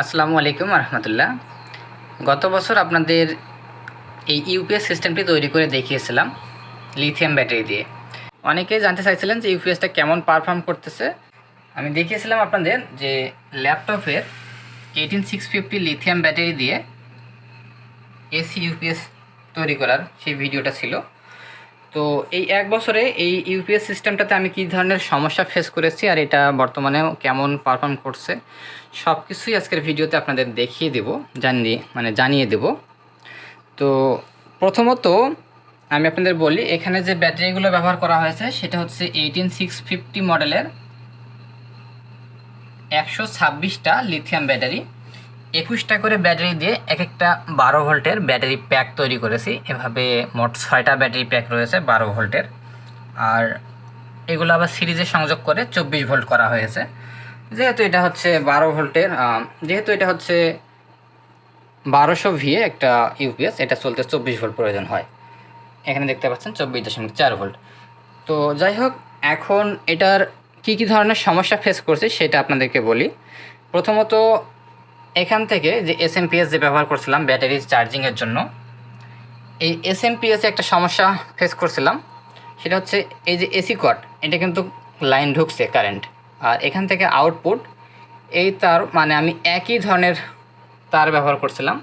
আসসালামু আলাইকুম রহমতুল্লাহ গত বছর আপনাদের এই ইউপিএস সিস্টেমটি তৈরি করে দেখিয়েছিলাম, লিথিয়াম ব্যাটারি দিয়ে। অনেকেই জানতে চাইছিলেন যে ইউপিএসটা কেমন পারফর্ম করতেছে। আমি দেখিয়েছিলাম আপনাদের যে ল্যাপটপের eighteen six fifty lithium battery দিয়ে এসি ইউপিএস তৈরি করার সেই ভিডিওটা ছিল। তো এই এক বছরে এই ইউপিএস সিস্টেমটাতে আমি কী ধরনের সমস্যা ফেস করেছি আর এটা বর্তমানে কেমন পারফর্ম করছে সব কিছুই আজকের ভিডিওতে আপনাদের দেখিয়ে দেব, জানিয়ে মানে জানিয়ে দেব। তো প্রথমত আমি আপনাদের বলি, এখানে যে ব্যাটারিগুলো ব্যবহার করা হয়েছে, সেটা হচ্ছে এইটিন সিক্স ফিফটি মডেলের একশো ছাব্বিশটা লিথিয়াম ব্যাটারি একুশটা করে ব্যাটারি দিয়ে এক একটা বারো ভোল্টের ব্যাটারি প্যাক তৈরি করেছি। এভাবে মোট ছয়টা ব্যাটারি প্যাক রয়েছে বারো ভোল্টের। আর এগুলো আবার সিরিজে সংযোগ করে চব্বিশ ভোল্ট করা হয়েছে। যেহেতু এটা হচ্ছে বারো ভোল্টের যেহেতু এটা হচ্ছে বারোশো ভিএ একটা ইউপিএস এটা চলতে চব্বিশ ভোল্ট প্রয়োজন হয়। এখানে দেখতে পাচ্ছেন চব্বিশ দশমিক চার ভোল্ট। তো যাই হোক, এখন এটার কী কী ধরনের সমস্যা ফেস করছি সেটা আপনাদেরকে বলি। প্রথমত এখান থেকে যে এস যে ব্যবহার করছিলাম ব্যাটারি চার্জিংয়ের জন্য, এই এস একটা সমস্যা ফেস করছিলাম। সেটা হচ্ছে এই যে এসি কট এটা কিন্তু লাইন ঢুকছে কারেন্ট আর এখান থেকে আউটপুট এই তার মানে আমি একই ধরনের তার ব্যবহার করছিলাম।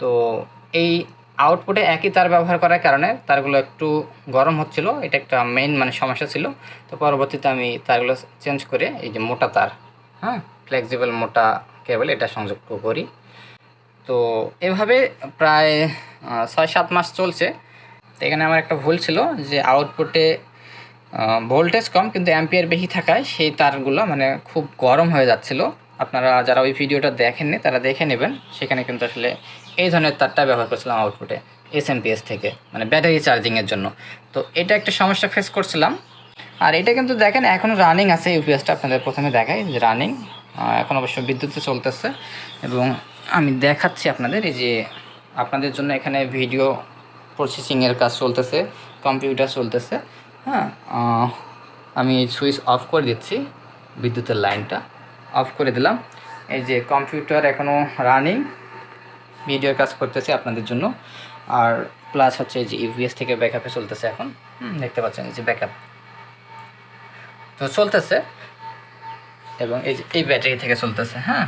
তো এই আউটপুটে একই তার ব্যবহার করার কারণে তারগুলো একটু গরম হচ্ছিল, এটা একটা মেইন মানে সমস্যা ছিল। তো পরবর্তীতে আমি তারগুলো চেঞ্জ করে এই যে মোটা তার হ্যাঁ ফ্লেক্সিবল মোটা কেবল এটা সংযোগ করি। তো এভাবে প্রায় ছয় সাত মাস চলছে। তো এখানে আমার একটা ভুল ছিল যে আউটপুটে ভোল্টেজ কম কিন্তু অ্যাম্পিয়ার বেশি থাকায় সেই তারগুলো মানে খুব গরম হয়ে যাচ্ছিল। আপনারা যারা ওই ভিডিওটা দেখেননি তারা দেখে নেবেন। সেখানে কিন্তু আসলে এই ধরনের তারটা ব্যবহার করছিলাম আউটপুটে এস থেকে মানে ব্যাটারি চার্জিংয়ের জন্য। তো এটা একটা সমস্যা ফেস করছিলাম। আর এটা কিন্তু দেখেন এখনও রানিং আছে ইউপিএসটা আপনাদের প্রথমে দেখাই যে রানিং এখন অবশ্য বিদ্যুতে চলতেছে এবং আমি দেখাচ্ছি আপনাদের এই যে আপনাদের জন্য এখানে ভিডিও প্রসেসিংয়ের কাজ চলতেছে কম্পিউটার চলতেছে হ্যাঁ? আমি সুইচ অফ করে দিচ্ছি বিদ্যুতের লাইনটা অফ করে দিলাম। এই যে কম্পিউটার এখনও রানিং ভিডিওর কাজ করতেছে আপনাদের জন্য। আর প্লাস হচ্ছে যে ইউভিএস থেকে ব্যাকআপে চলতেছে এখন। দেখতে পাচ্ছেন যে ব্যাকআপ তো চলতেছে। এবং এই এই ব্যাটারি থেকে চলতেছে হ্যাঁ?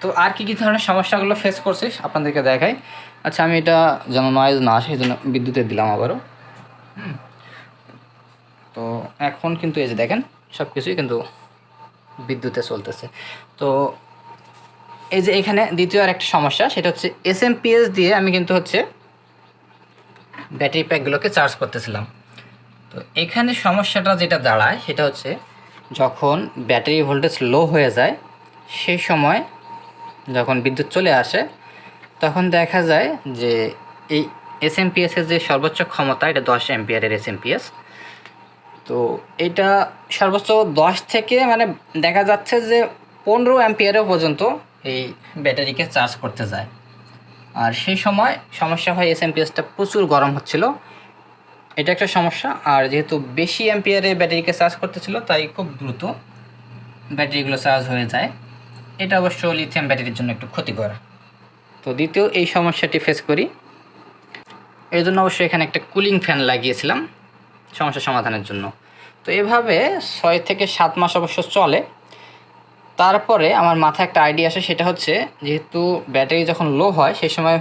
তো আর কি কি ধরনের সমস্যাগুলো ফেস করছিস? আপনাদেরকে দেখাই। আচ্ছা আমি এটা যেন নয়েজ না আসে জন্য বিদ্যুতের দিলাম আবারও। তো এখন কিন্তু এই যে দেখেন সব কিছুই কিন্তু বিদ্যুতে চলতেছে। তো এই যে এখানে দ্বিতীয় আর একটা সমস্যা, সেটা হচ্ছে এস দিয়ে আমি কিন্তু হচ্ছে ব্যাটারি প্যাকগুলোকে চার্জ করতেছিলাম। তো এখানে সমস্যাটা যেটা দাঁড়ায়, সেটা হচ্ছে যখন ব্যাটারি ভোল্টেজ লো হয়ে যায়, সেই সময় যখন বিদ্যুৎ চলে আসে, তখন দেখা যায় যে এই এস এর যে সর্বোচ্চ ক্ষমতা, এটা দশ এমপিয়ারের এস তো এটা সর্বোচ্চ দশ থেকে মানে দেখা যাচ্ছে যে পনেরো অ্যাম্পিয়ারও পর্যন্ত এই ব্যাটারিকে চার্জ করতে যায়। আর সেই সময় সমস্যা হয় এস এমপিএসটা প্রচুর গরম হচ্ছিল। এটা একটা সমস্যা। আর যেহেতু বেশি অ্যাম্পিয়ারে ব্যাটারিকে চার্জ করতেছিল তাই খুব দ্রুত ব্যাটারিগুলো চার্জ হয়ে যায়। এটা অবশ্য লিথিয়াম ব্যাটারির জন্য একটু ক্ষতিকর। তো দ্বিতীয় এই সমস্যাটি ফেস করি। এই জন্য অবশ্যই এখানে একটা কুলিং ফ্যান লাগিয়েছিলাম, সমস্যা সমাধানের জন্য। তো এভাবে ছয় থেকে সাত মাস অবশ্য চলে। তারপরে আমার মাথায় একটা আইডিয়া আসে, সেটা হচ্ছে যেহেতু ব্যাটারি যখন লো হয়, সেই সময়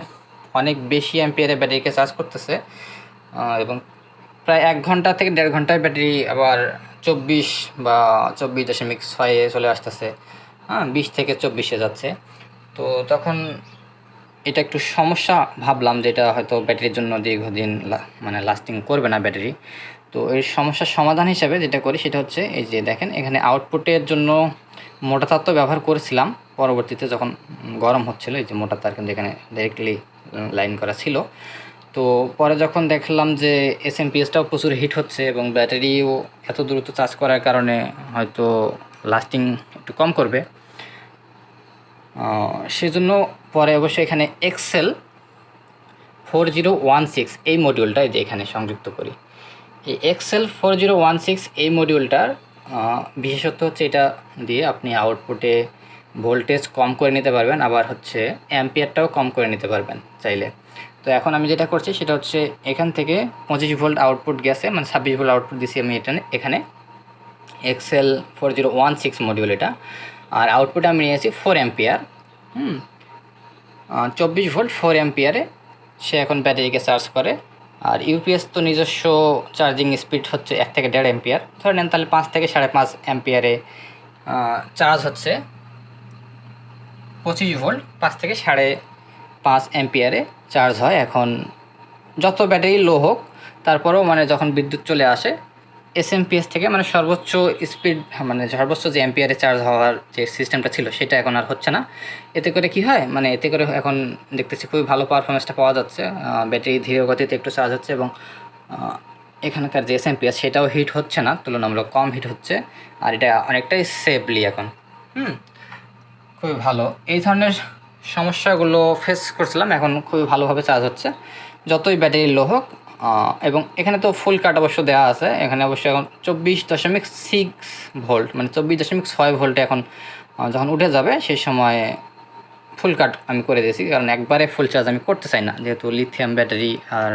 অনেক বেশি অ্যাম্পিয়ারে ব্যাটারিকে চার্জ করতেছে এবং প্রায় এক ঘণ্টা থেকে দেড় ঘন্টায় ব্যাটারি আবার চব্বিশ বা চব্বিশ দশমিক ছয়ে চলে আসতেছে। হ্যাঁ বিশ থেকে চব্বিশে যাচ্ছে। তো তখন এটা একটু সমস্যা ভাবলাম যে এটা হয়তো ব্যাটারির জন্য দীর্ঘদিন মানে লাস্টিং করবে না ব্যাটারি। তো এই সমস্যার সমাধান হিসেবে যেটা করি সেটা হচ্ছে, এই যে দেখেন, এখানে আউটপুটের জন্য মোটা তার তো ব্যবহার করেছিলাম। পরবর্তীতে যখন গরম হচ্ছিল, এই যে মোটা তার কিন্তু এখানে ডাইরেক্টলি লাইন করা ছিল। তো পরে যখন দেখলাম যে এস এম পিএসটাও প্রচুর হিট হচ্ছে এবং ব্যাটারিও এত দ্রুত চার্জ করার কারণে হয়তো লাস্টিং একটু কম করবে সেজন্য পরে অবশ্যই এখানে XL four zero one six এই মডিউলটা এই যে এখানে সংযুক্ত করি। এই XL four zero one six এই মডিউলটার বিশেষত্ব হচ্ছে এটা দিয়ে আপনি আউটপুটে ভোল্টেজ কম করে নিতে পারবেন, আবার হচ্ছে অ্যাম্পিয়ারটাও কম করে নিতে পারবেন চাইলে। তো এখন আমি যেটা করছি সেটা হচ্ছে এখান থেকে পঁচিশ ভোল্ট আউটপুট গেছে মানে ছাব্বিশ ভোল্ট আউটপুট দিছি আমি এটা এখানে। XL four zero one six module এটা। আর আউটপুটে আমি নিয়েছি ফোর অ্যাম্পিয়ার হুম। চব্বিশ ভোল্ট ফোর অ্যাম্পিয়ারে সে এখন ব্যাটারিকে চার্জ করে। আর ইউপিএস তো নিজস্ব চার্জিং স্পিড হচ্ছে এক থেকে দেড় অ্যাম্পিয়ার ধরে নেন তাহলে পাঁচ থেকে সাড়ে পাঁচ অ্যাম্পিয়ারে চার্জ হচ্ছে পঁচিশ ভোল্ট, পাঁচ থেকে সাড়ে পাঁচ অ্যাম্পিয়ারে চার্জ হয় এখন। যত ব্যাটারি লো হোক, তারপরেও মানে যখন বিদ্যুৎ চলে আসে এস এসএমপিএস থেকে মানে সর্বোচ্চ স্পিড মানে সর্বোচ্চ যে অ্যাম্পিয়ারে চার্জ হওয়ার যে সিস্টেমটা ছিল, সেটা এখন আর হচ্ছে না। এতে করে কি হয় মানে এতে করে এখন দেখতেছি খুবই ভালো পারফরমেন্সটা পাওয়া যাচ্ছে। ব্যাটারি ধীরে গতিতে একটু চার্জ হচ্ছে এবং এখানকার যে এস এসএমপিএস সেটাও হিট হচ্ছে না, তুলনামূলক কম হিট হচ্ছে, আর এটা অনেকটাই সেফলি এখন। হুম, খুবই ভালো। এই ধরনের সমস্যাগুলো ফেস করছিলাম, এখন খুবই ভালোভাবে চার্জ হচ্ছে। যতই ব্যাটারি লো হোক এবং এখানে তো ফুল কাট অবশ্য দেওয়া আছে। এখানে অবশ্য এখন চব্বিশ দশমিক সিক্স ভোল্ট মানে চব্বিশ দশমিক ছয় ভোল্টে এখন যখন উঠে যাবে সেই সময় ফুল কাট আমি করে দিয়েছি। কারণ একবারে ফুল চার্জ আমি করতে চাই না, যেহেতু লিথিয়াম ব্যাটারি আর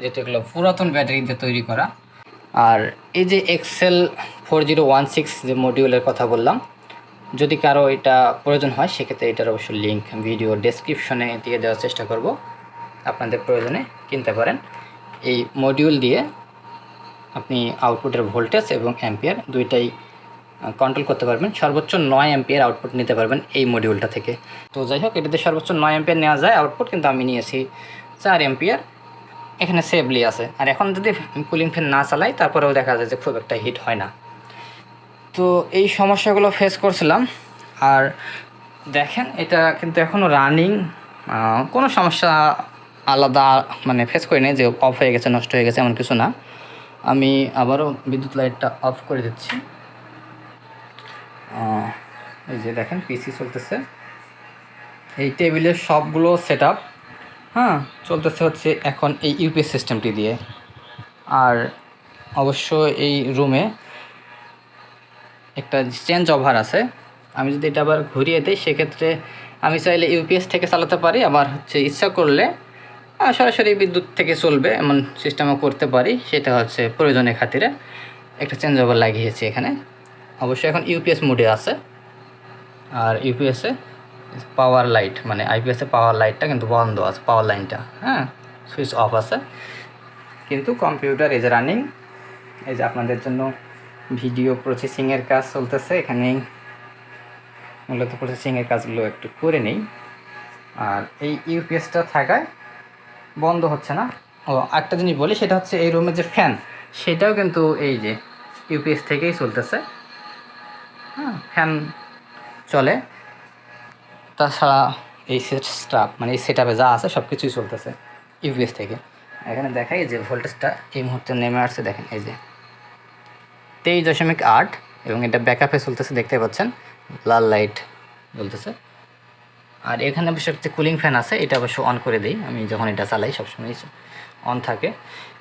যেহেতু এগুলো পুরাতন ব্যাটারি দিয়ে তৈরি করা। আর এই যে XL four zero one six যে মডিউলের কথা বললাম যদি কারও এটা প্রয়োজন হয়, সেক্ষেত্রে এটার অবশ্য লিঙ্ক ভিডিও ডেসক্রিপশনে দিয়ে দেওয়ার চেষ্টা করব। আপনাদের প্রয়োজনে কিনতে পারেন। এই মডিউল দিয়ে আপনি আউটপুটের ভোল্টেজ এবং অ্যাম্পিয়ার দুইটাই কন্ট্রোল করতে পারবেন। সর্বোচ্চ নয় অ্যাম্পিয়ার আউটপুট নিতে পারবেন এই মডিউলটা থেকে। তো যাই হোক, এটাতে সর্বোচ্চ নয় অ্যাম্পিয়ার নেওয়া যায় আউটপুট কিন্তু আমি নিয়েছি চার অ্যাম্পিয়ার এখানে সেভলি আছে। আর এখন যদি কুলিং ফ্যান না চালাই, তারপরেও দেখা যায় যে খুব একটা হিট হয় না। তো এই সমস্যাগুলো ফেস করছিলাম। আর দেখেন, এটা কিন্তু এখনও রানিং কোনো সমস্যা আলাদা মানে ফেস করি নাই যে অফ হয়ে গেছে, নষ্ট হয়ে গেছে, এমন কিছু না। আমি আবারও বিদ্যুৎ লাইটটা অফ করে দিচ্ছি। এই যে দেখেন পিসি চলতেছে। এই টেবিলের সবগুলো সেট আপ হ্যাঁ চলতেছে হচ্ছে এখন এই ইউপিএস সিস্টেমটি দিয়ে। আর অবশ্য এই রুমে একটা চেঞ্জ ওভার আছে। আমি যদি এটা আবার ঘুরিয়ে দিই, সেক্ষেত্রে আমি চাইলে ইউপিএস থেকে চালাতে পারি, আবার হচ্ছে ইচ্ছা করলে সরাসরি বিদ্যুৎ থেকে চলবে, এমন সিস্টেমও করতে পারি, সেটা হচ্ছে প্রয়োজনের খাতিরে। একটা চেঞ্জ ওভার লাগিয়েছি এখানে। অবশ্যই এখন ইউপিএস মোডে আছে। আর ইউপিএসে পাওয়ার লাইট মানে আইপিএসে পাওয়ার লাইটটা কিন্তু বন্ধ আছে পাওয়ার লাইনটা হ্যাঁ সুইচ অফ আছে। কিন্তু কম্পিউটার এই যে রানিং এই যে আপনাদের জন্য ভিডিও প্রসেসিংয়ের কাজ চলতেছে। এখানে মূলত প্রসেসিংয়ের কাজগুলো একটু করে নেই। আর এই ইউপিএসটা থাকায় বন্ধ হচ্ছে না। ও একটা জিনিস বলি, সেটা হচ্ছে এই রুমের যে ফ্যান সেটাও কিন্তু এই যে ইউপিএস থেকেই চলতেছে। হ্যাঁ ফ্যান চলে। তাছাড়া এই স্টাফ মানে এই সেট যা আছে সব কিছুই চলতেছে ইউপিএস থেকে। এখানে দেখাই যে ভোল্টেজটা এই মুহূর্তে নেমে আসছে, দেখেন এই যে। তেইশ দশমিক আট এবং এটা ব্যাকআপে চলতেছে দেখতে পাচ্ছেন। লাল লাইট জ্বলতেছে। আর এখানে অবশ্য একটা কুলিং ফ্যান আছে, এটা অবশ্য অন করে দিই। আমি যখন এটা চালাই, সবসময় অন থাকে।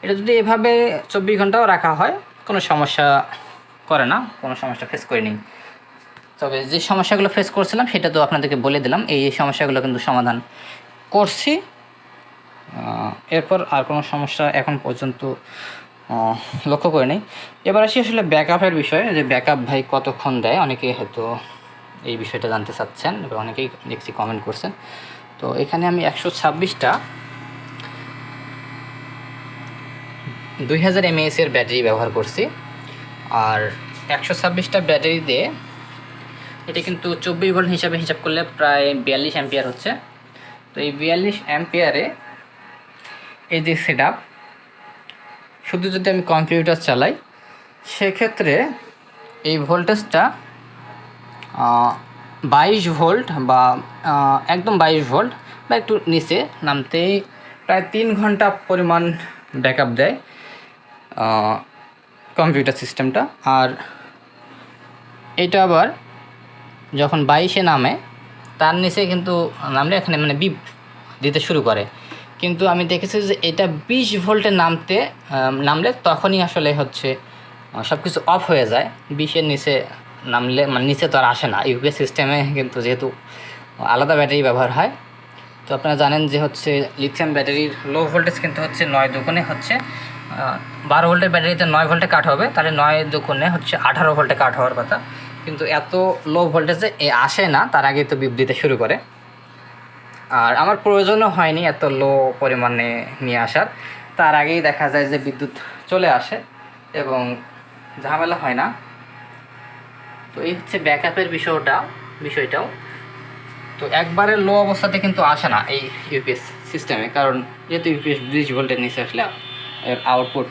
এটা যদি এভাবে চব্বিশ ঘন্টাও রাখা হয়, কোনো সমস্যা করে না, কোনো সমস্যা ফেস করিনি। তবে যে সমস্যাগুলো ফেস করছিলাম, সেটা তো আপনাদেরকে বলে দিলাম। এই সমস্যাগুলো কিন্তু সমাধান করছি। এরপর আর কোনো সমস্যা এখন পর্যন্ত লক্ষ্য করে নেই। এবার আসি আসলে ব্যাকআপের বিষয়ে। যে ব্যাকআপ ভাই কতক্ষণ দেয়? অনেকে হয়তো এই বিষয়টা জানতে চাচ্ছেন, এবার অনেকেই দেখছি কমেন্ট করছেন। তো এখানে আমি একশো ছাব্বিশটা দুই হাজার এমএএস এর ব্যাটারি ব্যবহার করছি। আর একশো ছাব্বিশটা ব্যাটারি দিয়ে এটা কিন্তু চব্বিশ ভোল্ট হিসাবে হিসাব করলে প্রায় বিয়াল্লিশ অ্যাম্পিয়ার হচ্ছে। তো এই বিয়াল্লিশ অ্যাম্পিয়ারে এই যে সেট শুধু যদি আমি কম্পিউটার চালাই, সেক্ষেত্রে এই ভোল্টেজটা বাইশ ভোল্ট বা একদম বাইশ ভোল্ট বা একটু নিচে নামতেই প্রায় তিন ঘণ্টা পরিমাণ ব্যাকআপ দেয় কম্পিউটার সিস্টেমটা। আর এটা আবার যখন বাইশে নামে, তার নিচে কিন্তু নামলে এখানে মানে বিপ দিতে শুরু করে। কিন্তু আমি দেখেছি যে এটা বিশ ভোল্টে নামতে নামলে তখনই আসলে হচ্ছে সব কিছু অফ হয়ে যায়। বিশের নিচে নামলে মানে নিচে তো আর আসে না। ইউপিএস সিস্টেমে কিন্তু যেহেতু আলাদা ব্যাটারি ব্যবহার হয়। তো আপনারা জানেন যে হচ্ছে লিথিয়াম ব্যাটারির লো ভোল্টেজ কিন্তু হচ্ছে নয় দুগুণে হচ্ছে বারো ভোল্টের ব্যাটারিতে নয় ভোল্টে কাট হবে। তাহলে নয় দুগুণে হচ্ছে আঠারো ভোল্টে কাট হওয়ার কথা। কিন্তু এত লো ভোল্টেজে এ আসে না। তার আগে তো বিপ দিতে শুরু করে। আর আমার প্রয়োজনও হয়নি এত লো পরিমাণে নিয়ে আসার। তার আগেই দেখা যায় যে বিদ্যুৎ চলে আসে এবং ঝামেলা হয় না। তো এই হচ্ছে ব্যাকআপের বিষয়টা, বিষয়টাও। তো একবারে লো অবস্থাতে কিন্তু আসে না এই ইউপিএস সিস্টেমে কারণ যেহেতু ইউপিএস ব্রিজ ভোল্টের নিচে আসলে এর আউটপুট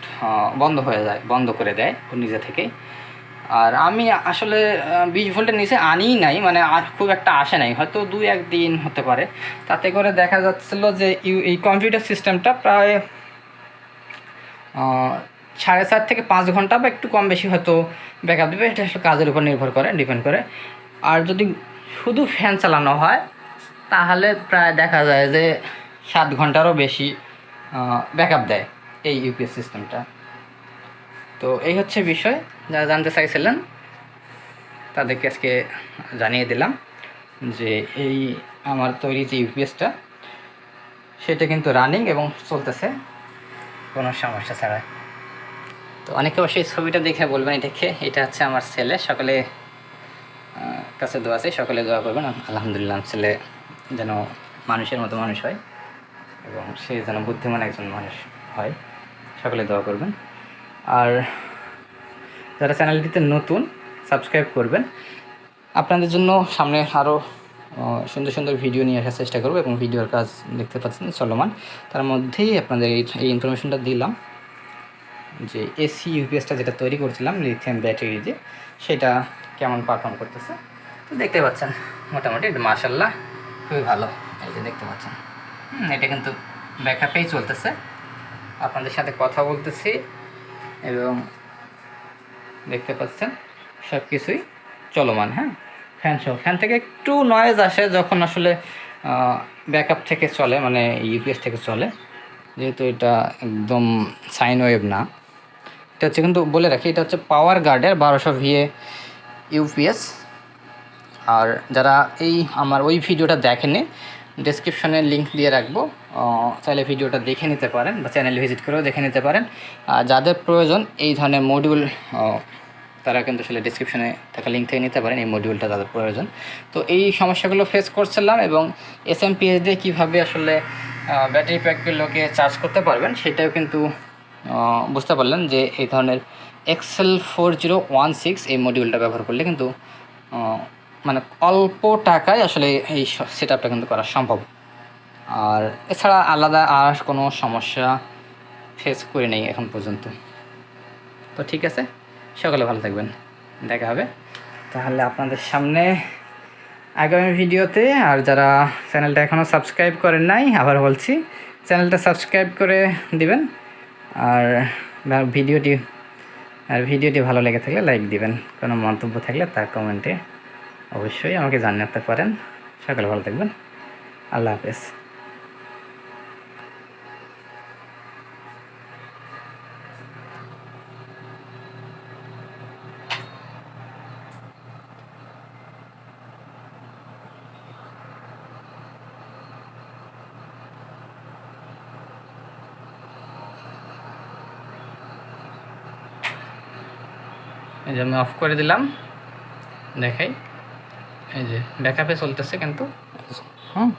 বন্ধ হয়ে যায়, বন্ধ করে দেয় নিজে থেকেই। আর আমি আসলে বিশ ভোল্টের নিচে আনিই নাই মানে আর খুব একটা আসে নাই, হয়তো দু এক দিন হতে পারে। তাতে করে দেখা যাচ্ছিল যে ইউ- এই কম্পিউটার সিস্টেমটা প্রায় সাড়ে চার থেকে পাঁচ ঘণ্টা বা একটু কম বেশি হয়তো ব্যাকআপ দেবে, এটা আসলে কাজের উপর নির্ভর করে ডিপেন্ড করে। আর যদি শুধু ফ্যান চালানো হয়, তাহলে প্রায় দেখা যায় যে সাত ঘন্টারও বেশি ব্যাকআপ দেয় এই ইউপিএস সিস্টেমটা তো এই হচ্ছে বিষয়। যারা জানতে চাইছিলেন, তাদেরকে আজকে জানিয়ে দিলাম যে এই আমার তৈরি যে ইউপিএসটা সেটা কিন্তু রানিং এবং চলতেছে, কোনো সমস্যা ছাড়া। তো অনেকে অবশ্যই ছবিটা দেখে বলবেন দেখে এটা হচ্ছে আমার ছেলে, সকালে কাছে দোয়া আছে সকলে দোয়া করবেন। আলহামদুলিল্লাহ ছেলে যেন মানুষের মতো মানুষ হয় এবং সে যেন বুদ্ধিমান একজন মানুষ হয়, সকলে দোয়া করবেন। আর যারা চ্যানেলটিতে নতুন, সাবস্ক্রাইব করবেন। আপনাদের জন্য সামনে আরও সুন্দর সুন্দর ভিডিও নিয়ে আসার চেষ্টা করব এবং ভিডিওর কাজ দেখতে পাচ্ছেন চলমান। তার মধ্যেই আপনাদের এই ইনফরমেশনটা দিলাম, যে এসি ইউপিএসটা যেটা তৈরি করছিলাম লিথিয়াম ব্যাটারি দিয়ে সেটা কেমন পারফর্ম করতেছে? তো দেখতে পাচ্ছেন, মোটামুটি মাশাল্লাহ খুবই ভালো, এই যে দেখতে পাচ্ছেন। এটা কিন্তু ব্যাকআপেই চলতেছে। আপনাদের সাথে কথা বলতেছি এবং দেখতে পাচ্ছেন? সব কিছুই চলমান হ্যাঁ? ফ্যান সহ ফ্যান থেকে একটু নয়েজ আসে যখন আসলে ব্যাকআপ থেকে চলে মানে ইউপিএস থেকে চলে। যেহেতু এটা একদম সাইন ওয়েভ না। এটা হচ্ছে কিন্তু বলে রাখি, এটা হচ্ছে পাওয়ার গার্ডের বারোশো ভিএ ইউপিএস আর যারা এই, আমার ওই ভিডিওটা দেখেনি ডেসক্রিপশনে লিংক দিয়ে রাখব। চাইলে ভিডিওটা দেখে নিতে পারেন বা চ্যানেল ভিজিট করেও দেখে নিতে পারেন। যাদের প্রয়োজন, এই ধরনের মডিউল তারা কিন্তু আসলে ডিসক্রিপশনে থাকা লিঙ্ক থেকে নিতে পারেন, এই মডিউলটা তাদের প্রয়োজন। তো এই সমস্যাগুলো ফেস করছিলাম এবং এস এম পিএস দিয়ে কীভাবে আসলে ব্যাটারি প্যাকগুলোকে চার্জ করতে পারবেন, সেটাও কিন্তু বুঝতে পারলেন যে এই ধরনের XL four zero one six এই মডিউলটা ব্যবহার করলে কিন্তু মানে অল্প টাকায় আসলে এই সেট আপটা কিন্তু করা সম্ভব। আর এছাড়া আলাদা আর কোনো সমস্যা ফেস করে নেই এখন পর্যন্ত। তো ঠিক আছে, সকালে ভালো থাকবেন। দেখা হবে। তাহলে আপনাদের সামনে আগামী ভিডিওতে, আর যারা চ্যানেলটা এখনও সাবস্ক্রাইব করেন নাই, আবার বলছি, চ্যানেলটা সাবস্ক্রাইব করে দিবেন। আর ভিডিওটি আর ভিডিওটি ভালো লেগে থাকলে লাইক দিবেন। কোনো মন্তব্য থাকলে তার কমেন্টে অবশ্যই আমাকে জানাতে পারেন। সকালে ভালো থাকবেন। আল্লাহ হাফেজ। এই যে আমি অফ করে দিলাম। দেখাই। এই যে ব্যাকআপে চলতেছে কিন্তু। হুম।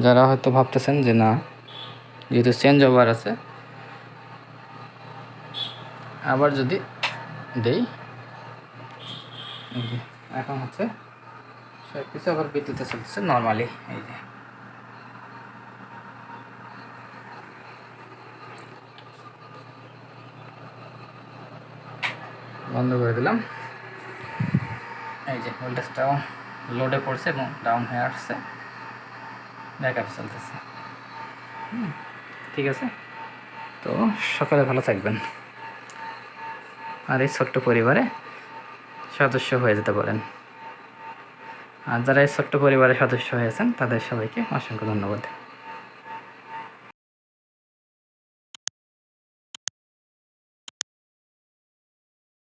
যারা হয়তো ভাবতেছেন যে না, যেহেতু চেঞ্জ ওভার আছে, আবার যদি দেই এখন হচ্ছে সব কিছু আবার বিদ্যুতে চলতেছে নর্মালি এই যে। বন্ধ করে দিলাম। এই যে ভোল্টেজটাও লোডে পড়ছে এবং ডাউন হয়ে আসছে। ব্যাকআপ চলতেছে। ঠিক আছে? তো সকালে ভালো থাকবেন। আর এই ছোট্ট পরিবারে সদস্য হয়ে যেতে পারেন। আর যারা এই ছোট্ট পরিবারের সদস্য হয়েছেন, তাদের সবাইকে অসংখ্য ধন্যবাদ।